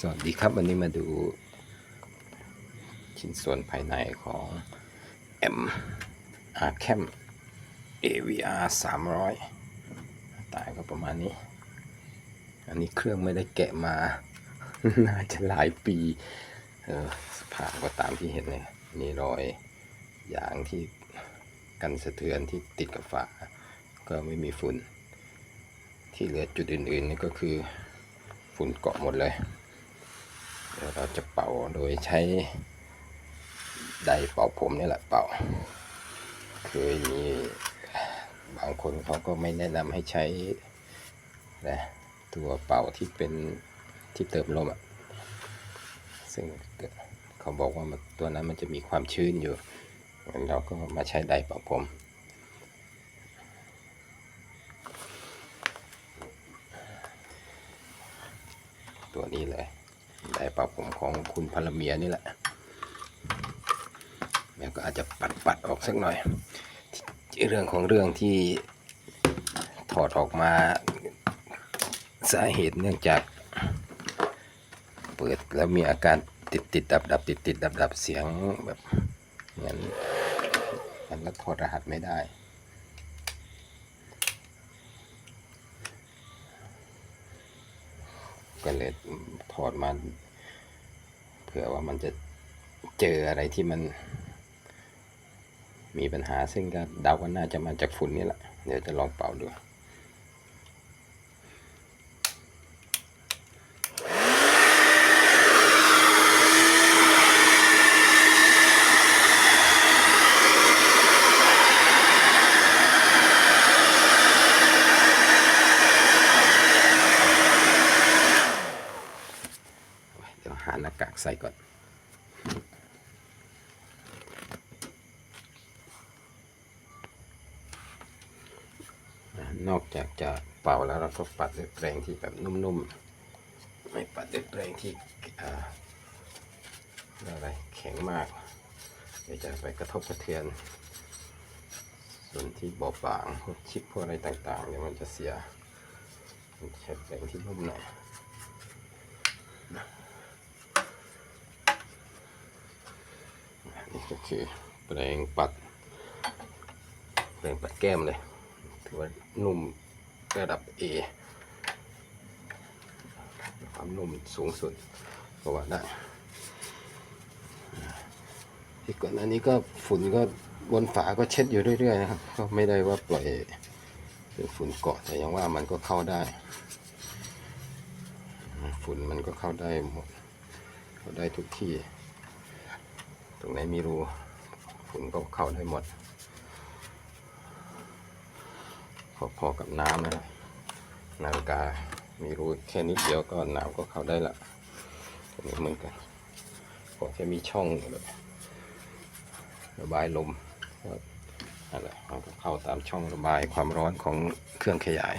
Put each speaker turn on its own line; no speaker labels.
สวัสดีครับวันนี้มาดูชิ้นส่วนภายในของ M R Cam AVR 300ตายก็ประมาณนี้ อันนี้เครื่องไม่ได้แกะมา น่าจะหลายปี เออสภาพก็ตามที่เห็นเลยนี่รอยยางที่กันสะเทือนที่ติดกับฝา ก็ไม่มีฝุ่น ที่เหลือจุดอื่นๆนี่ก็คือฝุ่นเกาะหมดเลย เดี๋ยวเราจะเป่าโดยใช้ไดเป่าผมนี่แหละเป่า เคยมีบางคนเขาก็ไม่แนะนำให้ใช้นะตัวเป่าที่เป็นที่เติมลมอะ ซึ่งเขาบอกว่าตัวนั้นมันจะมีความชื้นอยู่เราก็มาใช้ไดเป่าผมตัวนี้เลย ปรับผมของคุณพลเมียนี่แหละแล้วก็อาจจะปัดปัดออกสักหน่อย เรื่องของเรื่องที่ถอดออกมาสาเหตุเนื่องจาก เปิดแล้วมีอาการติดติดดับดับติดติดดับดับเสียงแบบเหมือนมันแล้วถอดรหัสไม่ได้ก็เลยถอดมา ผื่อว่ามันจะเจออะไรที่มัน มีปัญหาซึ่งก็เดาว่าน่าจะมาจากฝุ่นนี่แหละ เดี๋ยวจะลองเป่าดู เดี๋ยวหาหน้ากใส่ก่อน นอกจากจะเป่าแล้วเราก็ปัดด้วยแปรงที่แบบนุ่มๆ ไม่ปัดด้วยแปรงที่อะไรแข็งมาก เดี๋ยวจะไปกระทบกระเทือน ส่วนที่บอบบางพวกชิปพวกอะไรต่างๆเดี๋ยวมันจะเสียใช้แปรงที่นุ่มหน่อย คือแปรงปัดแปรงปัดแก้มเลย ถือว่านุ่มระดับ A ความนุ่มสูงสุดก็ว่าได้ที่ก่อนอันนี้ก็ฝุ่นก็บนฝาก็เช็ดอยู่เรื่อยๆนะครับ ก็ไม่ได้ว่าปล่อยเป็นฝุ่นเกาะแต่อยังว่ามันก็เข้าได้ ฝุ่นมันก็เข้าได้หมดเข้าได้ทุกที่ รงไหนมีรูฝุ่นก็เข้าได้หมด พอๆกับน้ำนะนาฬิกามีรูแค่นิดเดียวก็น้ำก็เข้าได้ละตรงนี้เหมือนกันขอแค่มีช่องแบบระบายลมก็นั่นแหละมันก็เข้าตามช่องระบายความร้อนของเครื่องขยาย